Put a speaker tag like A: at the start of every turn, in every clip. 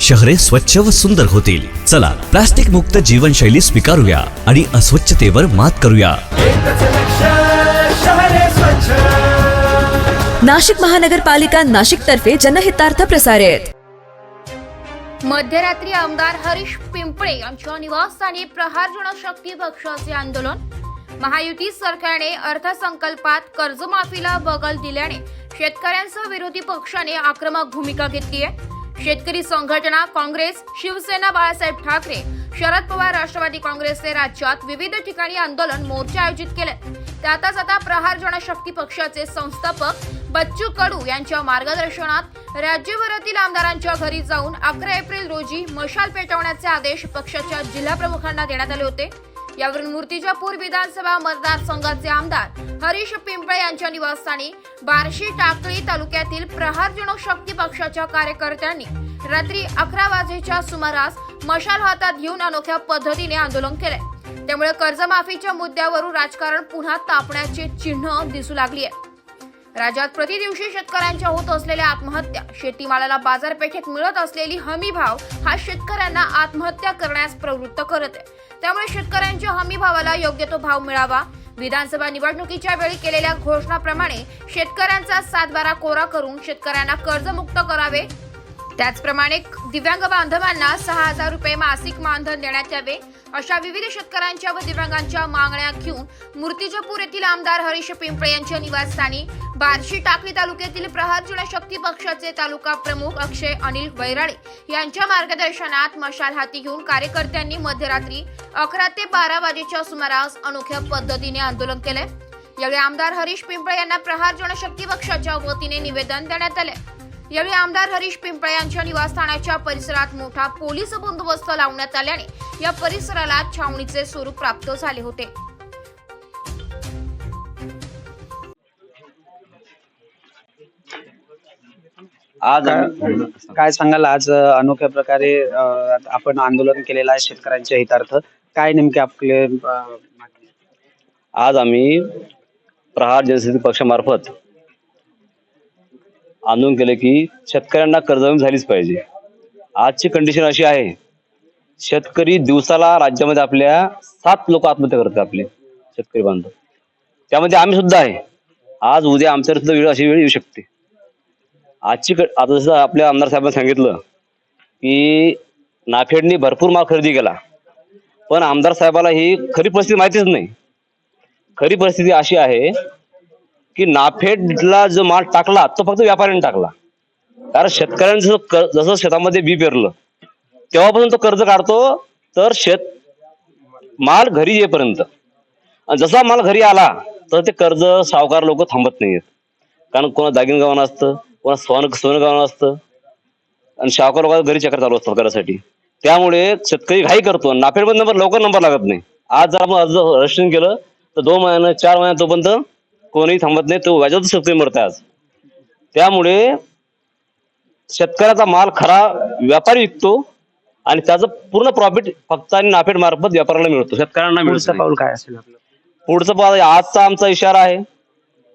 A: शहरे स्वच्छ व सुंदर होतील. चला प्लास्टिक मुक्त जीवनशैली स्वीकारूया आणि अस्वच्छतेवर मात करूया.
B: नाशिक महानगरपालिका नाशिक तर्फे जनहितार्थ प्रसारित.
C: मध्यरात्री आमदार हरीश पिंपळे यांच्या निवासस्थानी प्रहार जनशक्ती पक्षाचे आंदोलन. महायुती सरकारने अर्थसंकल्पात कर्जमाफीला बगल दिल्याने शेतकऱ्यांसह विरोधी पक्षाने आक्रमक भूमिका घेतली आहे शेतकरी संघटना काँग्रेस शिवसेना बाळासाहेब ठाकरे शरद पवार राष्ट्रवादी काँग्रेसने राज्यात विविध ठिकाणी आंदोलन मोर्चे आयोजित केले. त्यातच आता प्रहार जनशक्ती पक्षाचे संस्थापक बच्चू कडू यांच्या मार्गदर्शनात राज्यभरातील आमदारांच्या घरी जाऊन अकरा एप्रिल रोजी मशाल पेटवण्याचे आदेश पक्षाच्या जिल्हा प्रमुखांना देण्यात आले होते. यावरून मूर्तिजापूर विधानसभा मतदारसंघाचे आमदार हरीश पिंपळे यांच्या निवासस्थानी बार्शी टाकळी तालुक्यातील प्रहार जनशक्ती पक्षाच्या कार्यकर्त्यांनी रात्री अकरा वाजेच्या सुमारास मशाल हातात घेऊन अनोख्या पद्धतीने आंदोलन केले त्यामुळे कर्जमाफीच्या मुद्द्यावरून राजकारण पुन्हा तापण्याचे चिन्ह दिसू लागली आहे राज्यात प्रतिदिवशी शेतकऱ्यांच्या होत असलेल्या आत्महत्या शेतीमालाला बाजारपेठेत मिळत असलेली हमी भाव हा शेतकऱ्यांना आत्महत्या करण्यास प्रवृत्त करत आहे. त्यामुळे शेतकऱ्यांच्या हमी भावाला योग्य तो भाव मिळावा. विधानसभा निवडणुकीच्या वेळी केलेल्या घोषणाप्रमाणे शेतकऱ्यांचा सातबारा कोरा करून शेतकऱ्यांना कर्जमुक्त करावे त्याचप्रमाणे दिव्यांग बांधवांना सहा हजार रुपये मासिक मानधन देण्यात यावे अशा विविध शेतकऱ्यांच्या व दिव्यांगांच्या मागण्या घेऊन मूर्तिजापूर येथील आमदार हरीश पिंपळे यांच्या निवासस्थानी बार्शी टाकळी तालुक्यातील प्रहार जनशक्ती पक्षाचे तालुका प्रमुख अक्षय अनिल वैराळे यांच्या मार्गदर्शनात मशाल हाती घेऊन कार्यकर्त्यांनी मध्यरात्री अकरा ते बारा वाजेच्या सुमारास अनोख्या पद्धतीने आंदोलन केले यावेळी आमदार हरीश पिंपळे यांना प्रहार जनशक्ती पक्षाच्या वतीने निवेदन देण्यात आले यावेळी आमदार हरीश पिंपळे यांच्या निवासस्थानाच्या परिसरात मोठा पोलीस बंदोबस्त लावण्यात आल्याने या परिसराला छावणीचे स्वरूप प्राप्त झाले होते.
D: आज
E: काय सांगाल? आज अनोख्या प्रकारे आपण आंदोलन केलेलं आहे शेतकऱ्यांच्या हितार्थ. काय नेमके आपले?
D: आज आम्ही प्रहार जनशक्ती पक्षामार्फत आंदोलन केलं की शेतकऱ्यांना कर्जमाफी झालीच पाहिजे. आजची कंडिशन अशी आहे शेतकरी दिवसाला राज्यामध्ये आपल्या सात लोक आत्महत्या करतात आपले शेतकरी बांधव. त्यामध्ये आम्ही सुद्धा आहे. आज उद्या आमच्यावर सुद्धा वेळ अशी वेळ येऊ शकते. आजची क- आता जसं आपल्या आमदार साहेबांनी सांगितलं की नाफेडनी भरपूर माल खरेदी केला. पण आमदार साहेबाला ही खरी परिस्थिती माहितीच नाही. खरी परिस्थिती अशी आहे की नाफेडला जो माल टाकला तो फक्त व्यापाऱ्याने टाकला. कारण शेतकऱ्यांचं जसं जसं शेतामध्ये बी पेरलं तेव्हापासून तो कर्ज काढतो तर शेत माल घरी येईपर्यंत. आणि जसा माल घरी आला तर ते कर्ज सावकार लोक थांबत नाहीयेत. कारण कोणा दागिन गावानं असतं कोणा सोनं सोनं गावानं असतं. आणि सावकार लोकांना घरी चक्कर चालू असतात करासाठी त्यामुळे शेतकरी घाई करतो. नाफेडमध्ये नंबर लवकर नंबर लागत नाही. आज जर आपण अर्ज रजिस्ट्रेशन केलं तर दोन महिन्यानं चार महिन्यात तोपर्यंत कोणीही थांबत नाही तो व्याजातच शेतकरी मरत आज. त्यामुळे शेतकऱ्याचा माल खरा व्यापारी विकतो आणि त्याचं पूर्ण प्रॉफिट फक्त आणि नाफेड मार्फत व्यापाऱ्याला मिळतो शेतकऱ्यांना मिळत.
E: पाऊल काय असेल
D: पुढचं पाहता आजचा आमचा इशारा आहे.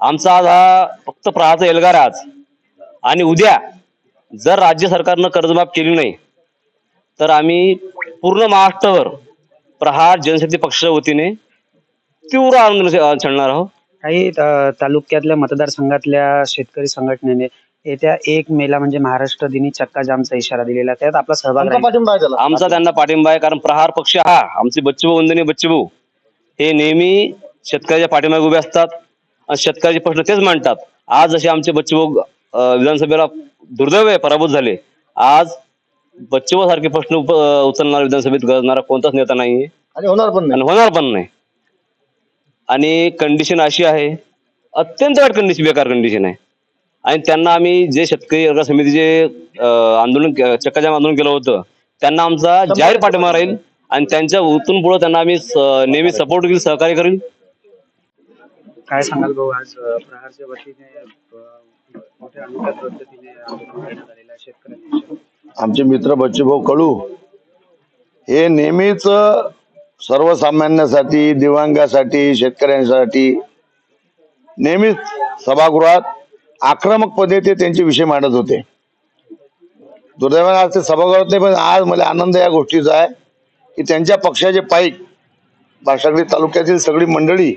D: आमचा आज हा फक्त प्रहारचा एल्गार आज. आणि उद्या जर राज्य सरकारनं कर्जमाफ केली नाही तर आम्ही पूर्ण महाराष्ट्रावर प्रहार जनशक्ती पक्षाच्या वतीने तीव्र आंदोलन छेडणार आहोत.
E: काही तालुक्यातल्या मतदारसंघातल्या शेतकरी संघटनेने येत्या एक मेला म्हणजे महाराष्ट्र दिनी चक्का जामचा इशारा दिलेला. आहे. त्यात आपला सहभाग राहील.
D: आमचा त्यांना पाठिंबा आहे कारण प्रहार पक्ष हा. आमचे बच्चूभाऊ वंदनीय बच्चूभाऊ हे नेहमी शेतकऱ्याच्या पाठीमागे उभे असतात आणि शेतकऱ्याचे प्रश्न तेच मांडतात. आज जसे आमचे बच्चूभाऊ अं, विधानसभेला दुर्दैव आहे पराभूत झाले. आज बच्चूभाऊ सारखे प्रश्न उप- अं, उचलणारा विधानसभेत गरजणारा कोणताच नेता नाहीये.
F: आणि होणार पण नाही.
D: आणि होणार पण नाही. आणि कंडिशन अशी आहे अत्यंत वाईट कंडिशन बेकार कंडिशन आहे. आणि त्यांना आम्ही जे शेतकरी वर्ग समितीचे आंदोलन चक्काजाम आंदोलन केलं होतं त्यांना आमचा जाहीर पाठिंबा राहील आणि त्यांच्या उतून पुढे त्यांना आम्ही नेहमी सपोर्ट करील सहकार्य करील
E: काय सांगाल भाऊ? आज प्रहारच्या वतीने मोठ्या पद्धतीने आलेलं शेतकऱ्यांनी
F: आमचे मित्र बच्चूभाऊ कडू हे नेहमीच सर्वसामान्यांसाठी दिव्यांगासाठी शेतकऱ्यांसाठी नेहमीच सभागृहात आक्रमकपणे ते त्यांचे विषय मांडत होते. दुर्दैवाने आज ते सभागृहात नाही पण आज मला आनंद या गोष्टीचा आहे की त्यांच्या पक्षाचे पाईक बाशागडी तालुक्यातील सगळी मंडळी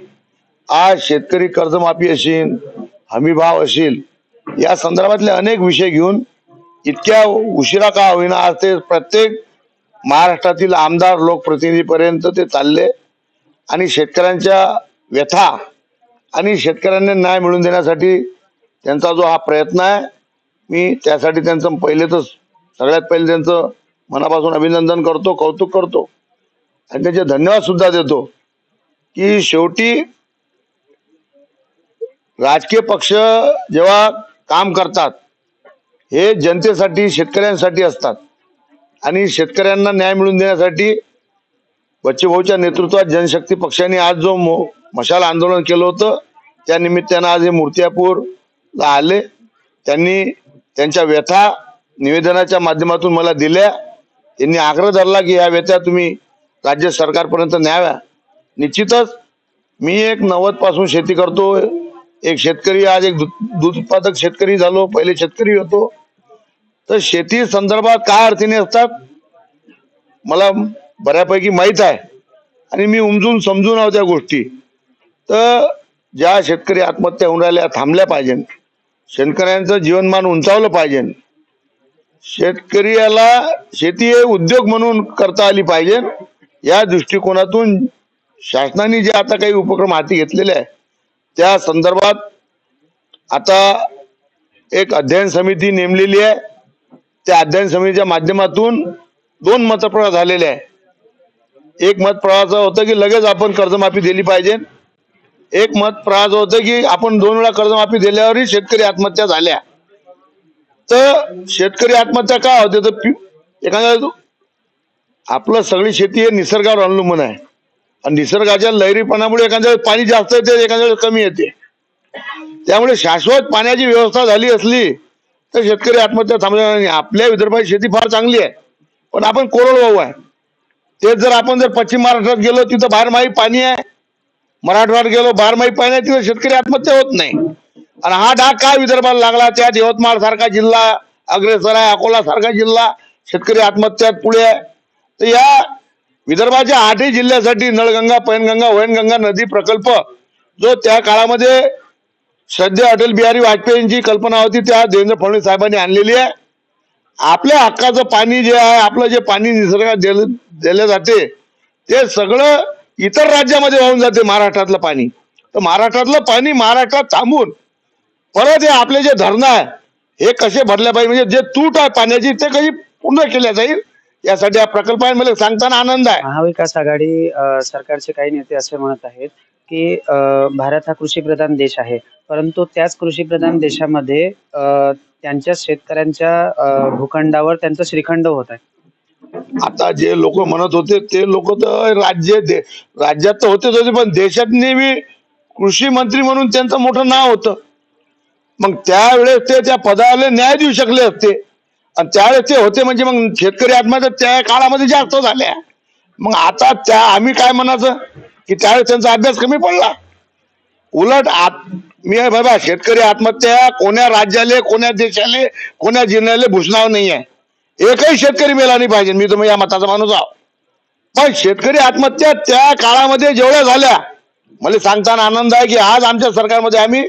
F: आज शेतकरी कर्जमाफी असेल हमीभाव असेल या संदर्भातले अनेक विषय घेऊन इतक्या उशिरा का होईना आज ते प्रत्येक महाराष्ट्रातील आमदार लोकप्रतिनिधीपर्यंत ते चालले आणि शेतकऱ्यांच्या व्यथा आणि शेतकऱ्यांना न्याय मिळवून देण्यासाठी त्यांचा जो हा प्रयत्न आहे मी त्यासाठी त्यांचं पहिले तर सगळ्यात पहिले त्यांचं मनापासून अभिनंदन करतो कौतुक करतो आणि त्याचे धन्यवाद सुद्धा देतो की शेवटी राजकीय पक्ष जेव्हा काम करतात हे जनतेसाठी शेतकऱ्यांसाठी असतात. आणि शेतकऱ्यांना न्याय मिळवून देण्यासाठी बच्चूभाऊच्या नेतृत्वात जनशक्ती पक्षाने आज जो मशाल आंदोलन केलं होतं त्या निमित्तानं आज हे मूर्त्यापूरला आले. त्यांनी त्यांच्या व्यथा निवेदनाच्या माध्यमातून मला दिल्या. त्यांनी आग्रह धरला की या व्यथा तुम्ही राज्य सरकारपर्यंत न्याव्या. निश्चितच मी एक नव्वदपासून शेती करतो एक शेतकरी आज एक दूध उत्पादक शेतकरी झालो. पहिले शेतकरी होतो. तर शेती संदर्भात काय अडचणी असतात? मला बऱ्यापैकी माहीत आहे. आणि मी उमजून समजून आहो त्या गोष्टी. तर ज्या शेतकरी आत्महत्या होऊन राहिल्या थांबल्या पाहिजे. शेतकऱ्यांचं जीवनमान उंचावलं पाहिजे. शेतकऱ्याला शेती हे उद्योग म्हणून करता आली पाहिजे. या दृष्टिकोनातून शासनाने जे आता काही उपक्रम हाती घेतलेले आहे त्या संदर्भात आता एक अध्ययन समिती नेमलेली आहे. त्या अध्ययन समितीच्या माध्यमातून दोन मतप्रवाह झालेले आहे. एक मत प्रवाहाचं होतं की लगेच आपण कर्जमाफी दिली पाहिजे. एक मत प्रवाहाचं होतं की आपण दोन वेळा कर्जमाफी दिल्यावरही शेतकरी आत्महत्या झाल्या. तर शेतकरी आत्महत्या का होते? तर एखाद्या आपलं सगळी शेती हे निसर्गावर अवलंबून आहे. आणि निसर्गाच्या लहरीपणामुळे एखाद्या वेळेस पाणी जास्त येते एखाद्या वेळेस कमी येते. त्यामुळे शाश्वत पाण्याची व्यवस्था झाली असली तर शेतकरी आत्महत्या थांबल्या नाही. आपल्या विदर्भाची शेती फार चांगली आहे. पण आपण कोरडवाहू आहे. तेच जर आपण जर पश्चिम महाराष्ट्रात गेलो तिथं बारमाही पाणी आहे. मराठवाड्यात गेलो बारमाही पाणी आहे तिथं शेतकरी आत्महत्या होत नाही. आणि हा डाग काय विदर्भाला लागला? त्यात यवतमाळ सारखा जिल्हा अग्रेसर आहे अकोला सारखा जिल्हा शेतकरी आत्महत्यात पुढे आहे. तर या विदर्भाच्या आठही जिल्ह्यासाठी नळगंगा पैनगंगा वैनगंगा नदी प्रकल्प जो त्या काळामध्ये सध्या अटल बिहारी वाजपेयींची कल्पना होती त्या देवेंद्र फडणवीस साहेबांनी आणलेली आहे. आपल्या हक्काचं पाणी जे आहे आपलं जे पाणी निसर्गात दिलं दिलं जाते ते सगळं इतर राज्यामध्ये वाहून जाते महाराष्ट्रातलं पाणी. तर महाराष्ट्रातलं पाणी महाराष्ट्रात थांबून परत हे आपले जे धरणं आहे हे कसे भरले पाहिजे म्हणजे जे तूट आहे पाण्याची ते कशी पूर्ण केल्या जाईल यासाठी या प्रकल्पांमध्ये सांगताना आनंद आहे.
E: महाविकास आघाडी सरकारचे काही नेते असे म्हणत आहेत की भारत हा कृषीप्रधान देश आहे. परंतु त्याच कृषीप्रधान देशामध्ये त्यांच्या शेतकऱ्यांच्या भूखंडावर त्यांचा श्रीखंड होत आहे.
F: आता जे लोक म्हणत होते ते लोक तर राज्य दे- राज्यात तर होतेच होते पण देशात नेहमी कृषी मंत्री म्हणून त्यांचं मोठं नाव होतं. मग त्यावेळेस ते त्या पदाला न्याय देऊ शकले असते. आणि त्यावेळेस ते होते म्हणजे मग शेतकरी आत्महत्या त्या काळामध्ये जास्त झाल्या. मग आता त्या आम्ही काय म्हणायचं? की त्यावेळेस त्यांचा अभ्यास कमी पडला. उलट आत मी आहे बाबा शेतकरी आत्महत्या कोण्या राज्याले कोण्या देशाले कोण्या जिल्ह्याले भूषणाव नाही आहे. एकही शेतकरी मेला नाही पाहिजे. मी तुम्ही या मताचा माणूस आहो. पण शेतकरी आत्महत्या त्या काळामध्ये जेवढ्या झाल्या मला सांगताना आनंद आहे की आज आमच्या सरकारमध्ये आम्ही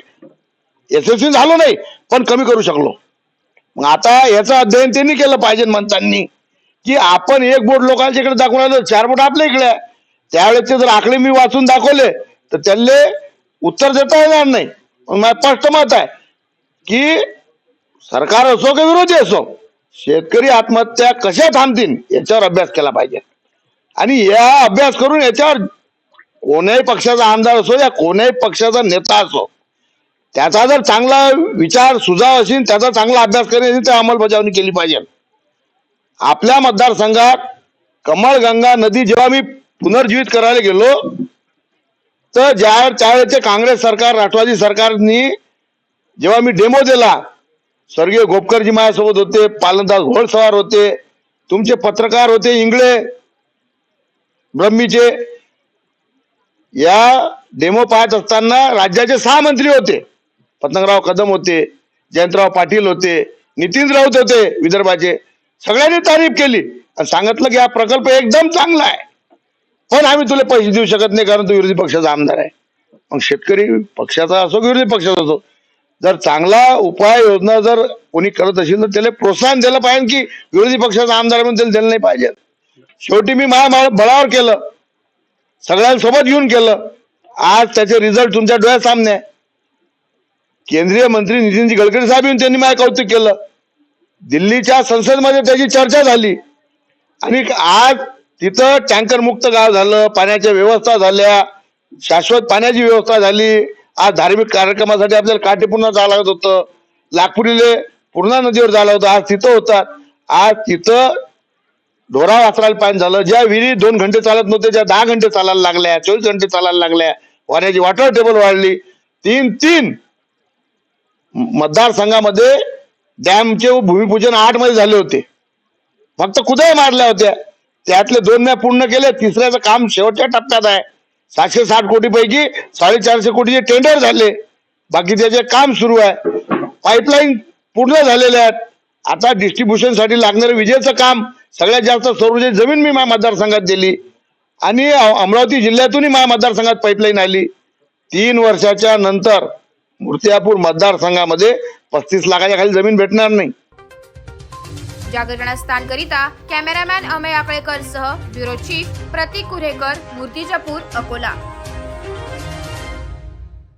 F: यशस्वी झालो नाही पण कमी करू शकलो. मग आता याचं अध्ययन त्यांनी केलं पाहिजे म्हणतानी की आपण एक बोट लोकांच्या इकडे दाखवून आलो चार बोट आपल्या इकडे. आहे त्यावेळेचे जर आकडे मी वाचून दाखवले तर त्यांना उत्तर देता येणार नाही. माझं स्पष्ट मत आहे की सरकार असो की विरोधी असो शेतकरी आत्महत्या कशा थांबतील याच्यावर अभ्यास केला पाहिजे. आणि या अभ्यास करून याच्यावर कोण्याही पक्षाचा आमदार असो या कोण्याही पक्षाचा नेता असो त्याचा जर चांगला विचार सुझाव असेल त्याचा चांगला अभ्यास करण्याची असेल तर अंमलबजावणी केली पाहिजे. आपल्या मतदारसंघात कमळगंगा नदी जेव्हा मी पुनर्जीवित करायला गेलो तर ज्या त्यावेळेचे काँग्रेस सरकार राष्ट्रवादी सरकारनी जेव्हा मी डेमो दिला स्वर्गीय गोपकरजी माझ्यासोबत होते पालनदास घोडसवार होते तुमचे पत्रकार होते इंगळे ब्रह्मीचे या डेमो पाहत असताना राज्याचे सहा मंत्री होते. पतंगराव कदम होते जयंतराव पाटील होते नितीन राऊत होते विदर्भाचे. सगळ्यांनी तारीफ केली. आणि सांगितलं की हा प्रकल्प एकदम चांगला आहे. हो पण आम्ही तुला पैसे देऊ शकत नाही कारण तू विरोधी पक्षाचा आमदार आहे. मग शेतकरी पक्षाचा असो की विरोधी पक्षाचा असो जर चांगला उपाय योजना जर कोणी करत असेल तर त्याला प्रोत्साहन दिलं पाहिजे की विरोधी पक्षाचा आमदार म्हणून त्याला दिलं नाही पाहिजे. शेवटी मी माझ्या बळावर केलं. सगळ्यांसोबत घेऊन केलं. आज त्याचे रिझल्ट तुमच्या डोळ्यासामने आहे. केंद्रीय मंत्री नितीनजी गडकरी साहेब येऊन त्यांनी माझं कौतुक केलं. दिल्लीच्या संसदमध्ये त्याची चर्चा झाली. आणि आज तिथं टँकर मुक्त गाव झालं पाण्याच्या व्यवस्था झाल्या शाश्वत पाण्याची व्यवस्था झाली. आज धार्मिक कार्यक्रमासाठी आपल्याला काटेपूर्णा जावं लागत होतं. लाखपुरीले पूर्णा नदीवर झालं होतं. आज तिथं होतात. आज तिथं ढोरा वाचरायला पाणी झालं. ज्या विहिरी दोन घंटे चालत नव्हते ज्या दहा घंटे चालायला लागल्या चोवीस घंटे चालायला लागल्या वाऱ्याची वॉटर टेबल वाढली. तीन तीन मतदारसंघामध्ये डॅमचे भूमिपूजन आठमध्ये झाले होते. फक्त कुदय मारल्या होत्या. त्यातले दोन म्या पूर्ण केले तिसऱ्याचं काम शेवटच्या टप्प्यात आहे. सातशे साठ कोटी पैकी साडेचारशे कोटीचे टेंडर झाले. बाकी त्याचे काम सुरू आहे पाईपलाईन पूर्ण झालेले आहेत. आता डिस्ट्रीब्युशनसाठी विजेचं काम सगळ्यात जास्त सौरऊर्जेची जमीन मी माझ्या मतदारसंघात दिली. आणि अमरावती जिल्ह्यातूनही माझ्या मतदारसंघात पाईपलाईन आली. तीन वर्षाच्या नंतर मूर्तियापूर मतदारसंघामध्ये पस्तीस लाखाच्या खाली जमीन भेटणार नाही.
C: जागरण स्थानकरिता कॅमेरामॅन अमय आकळेकर सह ब्युरो चीफ प्रतीक कुरेकर मूर्तिजापूर अकोला.